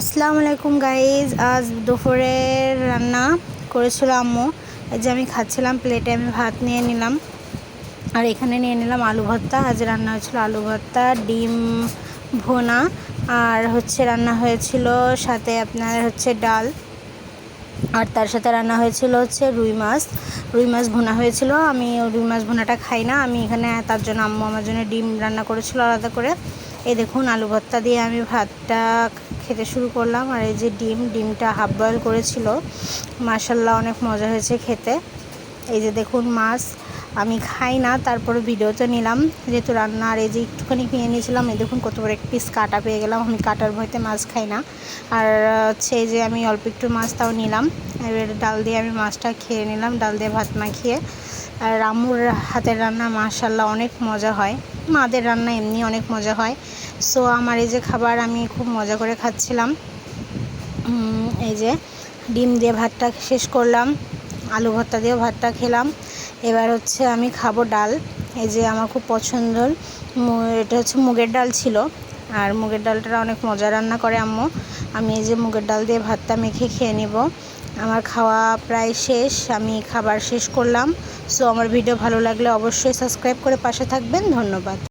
আসসালামু আলাইকুম গাইজ আজ দুপুরের রান্না করেছিল আম্মু। এই যে আমি খাচ্ছিলাম প্লেটে আমি ভাত নিয়ে নিলাম। আর এখানে নিয়ে নিলাম আলু ভর্তা। আজ রান্না হয়েছিল আলু ভর্তা, ডিম ভোনা। আর হচ্ছে রান্না হয়েছিল সাথে আপনার হচ্ছে ডাল। আর তার সাথে রান্না হয়েছিল হচ্ছে রুই মাছ। রুই মাছ ভুনা হয়েছিল। আমি রুই মাছ ভুনাটা খাই না। আমি এখানে তার জন্য আম্মু আমার জন্য ডিম রান্না করেছিল আলাদা করে। এই দেখুন, আলু ভর্তা দিয়ে আমি ভাতটা খেতে শুরু করলাম। আর এই যে ডিম, ডিমটা হাফ বয়েল করেছিল। মাসাল্লাহ অনেক মজা হয়েছে খেতে। এই যে দেখুন, মাছ আমি খাই না, তারপরে ভিডিওতে নিলাম। যেহেতু রান্না, আর এই যে একটুখানি কিনে নিয়েছিলাম, এই দেখুন কত বড় এক পিস কাটা পেয়ে গেলাম। আমি কাটার ভয়তে মাছ খাই না। আর হচ্ছে যে আমি অল্প একটু মাছ তাও নিলাম। এবার ডাল দিয়ে আমি মাছটা খেয়ে নিলাম। ডাল দিয়ে ভাত মাখিয়ে আর রামুর হাতের রান্না মাশাল্লাহ অনেক মজা হয়। মাদের রান্না এমনি অনেক মজা হয়। সো আমার এই যে খাবার আমি খুব মজা করে খাচ্ছিলাম। এই যে ডিম দিয়ে ভাতটা শেষ করলাম, আলু ভর্তা দিয়েও ভাতটা খেলাম। এবার হচ্ছে আমি খাব ডাল। এই যে আমার খুব পছন্দর এটা হচ্ছে মুগের ডাল ছিল। আর মুগের ডালটা অনেক মজা রান্না করে আম্মু। আমি এই যে মুগের ডাল দিয়ে ভাতটা মেখে খেয়ে নেব। আমার খাওয়া প্রায় শেষ, আমি খাবার শেষ করলাম। সো আমার ভিডিও ভালো লাগলে অবশ্যই সাবস্ক্রাইব করে পাশে থাকবেন। ধন্যবাদ।